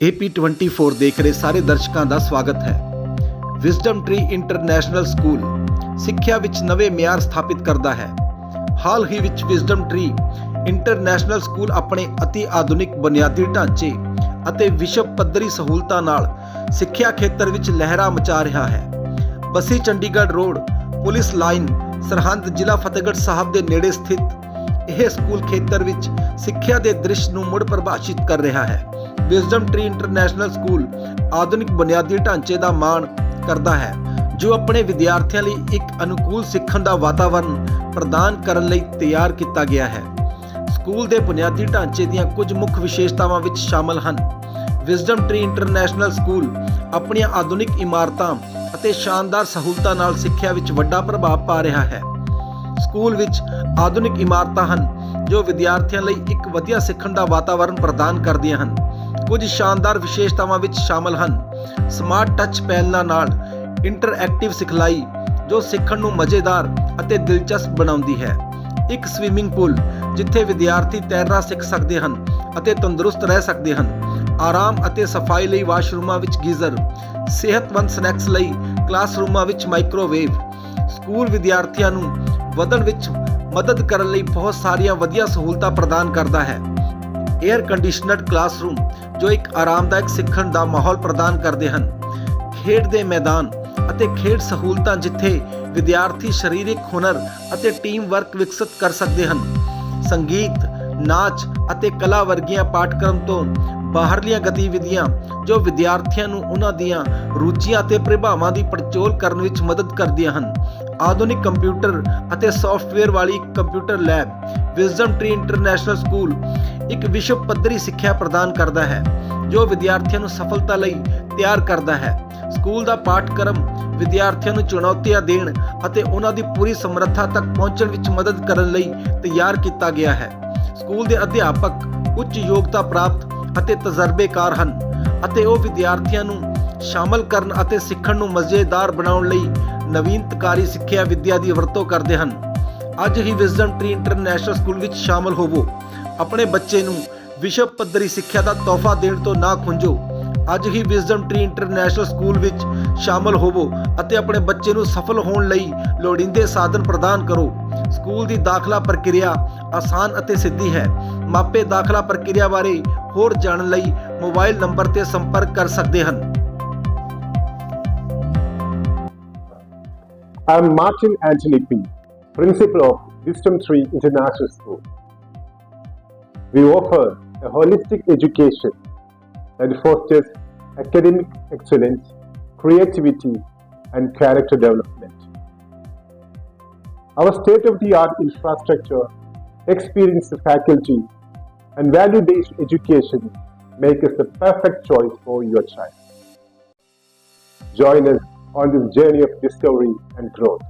AP24 ਦੇਖ ਰਹੇ ਸਾਰੇ ਦਰਸ਼ਕਾਂ ਦਾ ਸਵਾਗਤ ਹੈ। ਵਿਜ਼ਡਮ ਟ੍ਰੀ ਇੰਟਰਨੈਸ਼ਨਲ ਸਕੂਲ ਸਿੱਖਿਆ ਵਿੱਚ ਨਵੇਂ ਮਿਆਰ ਸਥਾਪਿਤ ਕਰਦਾ ਹੈ। ਹਾਲ ਹੀ ਵਿੱਚ ਵਿਜ਼ਡਮ ਟਰੀ ਇੰਟਰਨੈਸ਼ਨਲ ਸਕੂਲ ਆਪਣੇ ਅਤੀ ਆਧੁਨਿਕ ਬੁਨਿਆਦੀ ਢਾਂਚੇ ਅਤੇ ਵਿਸ਼ਵ ਪੱਧਰੀ ਸਹੂਲਤਾਂ ਨਾਲ ਸਿੱਖਿਆ ਖੇਤਰ ਵਿੱਚ ਲਹਿਰਾਂ ਮਚਾ ਰਿਹਾ ਹੈ। Bassi Chandigarh road police line Sirhind ਜ਼ਿਲ੍ਹਾ ਫਤਿਹਗੜ੍ਹ ਸਾਹਿਬ ਦੇ ਨੇੜੇ ਸਥਿਤ ਇਹ ਸਕੂਲ ਖੇਤਰ ਵਿੱਚ ਸਿੱਖਿਆ ਦੇ ਦ੍ਰਿਸ਼ ਨੂੰ ਮੁੜ ਪਰਿਭਾਸ਼ਿਤ ਕਰ ਰਿਹਾ ਹੈ। ਵਿਜ਼ਡਮ ਟਰੀ ਇੰਟਰਨੈਸ਼ਨਲ ਸਕੂਲ ਆਧੁਨਿਕ ਬੁਨਿਆਦੀ ਢਾਂਚੇ ਦਾ ਮਾਣ ਕਰਦਾ ਹੈ, ਜੋ ਆਪਣੇ ਵਿਦਿਆਰਥੀਆਂ ਲਈ ਇੱਕ ਅਨੁਕੂਲ ਸਿੱਖਣ ਦਾ ਵਾਤਾਵਰਣ ਪ੍ਰਦਾਨ ਕਰਨ ਲਈ ਤਿਆਰ ਕੀਤਾ ਗਿਆ ਹੈ। ਸਕੂਲ ਦੇ ਬੁਨਿਆਦੀ ਢਾਂਚੇ ਦੀਆਂ ਕੁਝ ਮੁੱਖ ਵਿਸ਼ੇਸ਼ਤਾਵਾਂ ਵਿੱਚ ਸ਼ਾਮਲ ਹਨ। ਵਿਜ਼ਡਮ ਟਰੀ ਇੰਟਰਨੈਸ਼ਨਲ ਸਕੂਲ ਆਪਣੀਆਂ ਆਧੁਨਿਕ ਇਮਾਰਤਾਂ ਅਤੇ ਸ਼ਾਨਦਾਰ ਸਹੂਲਤਾਂ ਨਾਲ ਸਿੱਖਿਆ ਵਿੱਚ ਵੱਡਾ ਪ੍ਰਭਾਵ ਪਾ ਰਿਹਾ ਹੈ। ਸਕੂਲ ਵਿੱਚ ਆਧੁਨਿਕ ਇਮਾਰਤਾਂ ਹਨ, ਜੋ ਵਿਦਿਆਰਥੀਆਂ ਲਈ ਇੱਕ ਵਧੀਆ ਸਿੱਖਣ ਦਾ ਵਾਤਾਵਰਣ ਪ੍ਰਦਾਨ ਕਰਦੀਆਂ ਹਨ। ਕੁਝ ਸ਼ਾਨਦਾਰ ਵਿਸ਼ੇਸ਼ਤਾਵਾਂ ਵਿੱਚ ਸ਼ਾਮਲ ਹਨ। ਸਮਾਰਟ ਟੱਚ ਪੈਨਲਾਂ ਨਾਲ ਇੰਟਰਐਕਟਿਵ ਸਿਖਲਾਈ, ਜੋ ਸਿੱਖਣ ਨੂੰ ਮਜ਼ੇਦਾਰ ਅਤੇ ਦਿਲਚਸਪ ਬਣਾਉਂਦੀ ਹੈ। ਇੱਕ ਸਵਿਮਿੰਗ ਪੂਲ, ਜਿੱਥੇ ਵਿਦਿਆਰਥੀ ਤੈਰਨਾ ਸਿੱਖ ਸਕਦੇ ਹਨ ਅਤੇ ਤੰਦਰੁਸਤ ਰਹਿ ਸਕਦੇ ਹਨ। ਆਰਾਮ ਅਤੇ ਸਫ਼ਾਈ ਲਈ ਵਾਸ਼ਰੂਮਾਂ ਵਿੱਚ ਗੀਜ਼ਰ, ਸਿਹਤਮੰਦ ਸਨੈਕਸ ਲਈ ਕਲਾਸਰੂਮਾਂ ਵਿੱਚ ਮਾਈਕ੍ਰੋਵੇਵ। ਸਕੂਲ ਵਿਦਿਆਰਥੀਆਂ ਨੂੰ ਵਧਣ ਵਿੱਚ ਮਦਦ ਕਰਨ ਲਈ ਬਹੁਤ ਸਾਰੀਆਂ ਵਧੀਆ ਸਹੂਲਤਾਂ ਪ੍ਰਦਾਨ ਕਰਦਾ ਹੈ। 에ਅਰ ਕੰਡੀਸ਼ਨਡ ਕਲਾਸਰੂਮ ਜੋ ਇੱਕ ਆਰਾਮਦਾਇਕ ਸਿੱਖਣ ਦਾ ਮਾਹੌਲ ਪ੍ਰਦਾਨ ਕਰਦੇ ਹਨ। ਖੇਡ ਦੇ ਮੈਦਾਨ ਅਤੇ ਖੇਡ ਸਹੂਲਤਾਂ ਜਿੱਥੇ ਵਿਦਿਆਰਥੀ ਸਰੀਰਕ ਹੁਨਰ ਅਤੇ ਟੀਮ ਵਰਕ ਵਿਕਸਿਤ ਕਰ ਸਕਦੇ ਹਨ। ਸੰਗੀਤ, ਨਾਚ ਅਤੇ ਕਲਾ ਵਰਗੀਆਂ ਪਾਠਕ੍ਰਮ ਤੋਂ ਬਾਹਰਲੀਆਂ ਗਤੀਵਿਧੀਆਂ ਜੋ ਵਿਦਿਆਰਥੀਆਂ ਨੂੰ ਉਹਨਾਂ ਦੀਆਂ ਰੁਚੀਆਂ ਅਤੇ ਪ੍ਰਭਾਵਾਂ ਦੀ ਪੜਚੋਲ ਕਰਨ ਵਿੱਚ ਮਦਦ ਕਰਦੀਆਂ ਹਨ। ਆਧੁਨਿਕ ਕੰਪਿਊਟਰ ਅਤੇ ਸੌਫਟਵੇਅਰ ਵਾਲੀ computer lab wisdom tree international school ਇੱਕ ਵਿਸ਼ਵ ਪੱਧਰੀ ਸਿੱਖਿਆ ਪ੍ਰਦਾਨ ਕਰਦਾ ਹੈ, ਜੋ ਵਿਦਿਆਰਥੀਆਂ ਨੂੰ ਸਫਲਤਾ ਲਈ ਤਿਆਰ ਕਰਦਾ ਹੈ। ਸਕੂਲ ਦਾ ਪਾਠਕ੍ਰਮ ਵਿਦਿਆਰਥੀਆਂ ਨੂੰ ਚੁਣੌਤੀਆਂ ਦੇਣ ਅਤੇ ਉਹਨਾਂ ਦੀ ਪੂਰੀ ਸਮਰੱਥਾ ਤੱਕ ਪਹੁੰਚਣ ਵਿੱਚ ਮਦਦ ਕਰਨ ਲਈ ਤਿਆਰ ਕੀਤਾ ਗਿਆ ਹੈ। ਸਕੂਲ ਦੇ ਅਧਿਆਪਕ ਉੱਚ ਯੋਗਤਾ ਪ੍ਰਾਪਤ ਅਤੇ ਤਜਰਬੇਕਾਰ ਹਨ ਅਤੇ ਉਹ ਵਿਦਿਆਰਥੀਆਂ ਨੂੰ ਸ਼ਾਮਲ ਕਰਨ ਅਤੇ ਸਿੱਖਣ ਨੂੰ ਮਜ਼ੇਦਾਰ ਬਣਾਉਣ ਲਈ ਨਵੀਨਤਕਾਰੀ ਸਿੱਖਿਆ ਵਿੱਦਿਆ ਦੀ ਵਰਤੋਂ ਕਰਦੇ ਹਨ। ਅੱਜ ਹੀ ਵਿਜ਼ਡਮ ਟ੍ਰੀ ਇੰਟਰਨੈਸ਼ਨਲ ਸਕੂਲ ਵਿੱਚ ਸ਼ਾਮਲ ਹੋਵੋ। ਆਪਣੇ ਬੱਚੇ ਨੂੰ ਵਿਸ਼ਵ ਪੱਧਰੀ ਸਿੱਖਿਆ ਦਾ ਤੋਹਫਾ ਦੇਣ ਤੋਂ ਨਾ ਖੁੰਝੋ। ਅੱਜ ਹੀ ਵਿਜ਼ਡਮ ਟ੍ਰੀ ਇੰਟਰਨੈਸ਼ਨਲ ਸਕੂਲ ਵਿੱਚ ਸ਼ਾਮਲ ਹੋਵੋ ਅਤੇ ਆਪਣੇ ਬੱਚੇ ਨੂੰ ਸਫਲ ਹੋਣ ਲਈ ਲੋੜੀਂਦੇ ਸਾਧਨ ਪ੍ਰਦਾਨ ਕਰੋ। ਸਕੂਲ ਦੀ ਦਾਖਲਾ ਪ੍ਰਕਿਰਿਆ ਆਸਾਨ ਅਤੇ ਸਿੱਧੀ ਹੈ। ਮਾਪੇ ਦਾਖਲਾ ਪ੍ਰਕਿਰਿਆ ਬਾਰੇ ਹੋਰ ਜਾਣਨ ਲਈ ਮੋਬਾਈਲ ਨੰਬਰ ਤੇ ਸੰਪਰਕ ਕਰ ਸਕਦੇ ਹਨ। I'm Martin Anthony P., Principal of Wisdom Tree International School. We offer a holistic education that fosters academic excellence, creativity, and character development. Our state of the art infrastructure, experienced faculty, and value based education make us the perfect choice for your child. Join us on this journey of discovery and growth.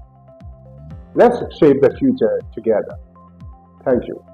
Let's shape the future together. Thank you.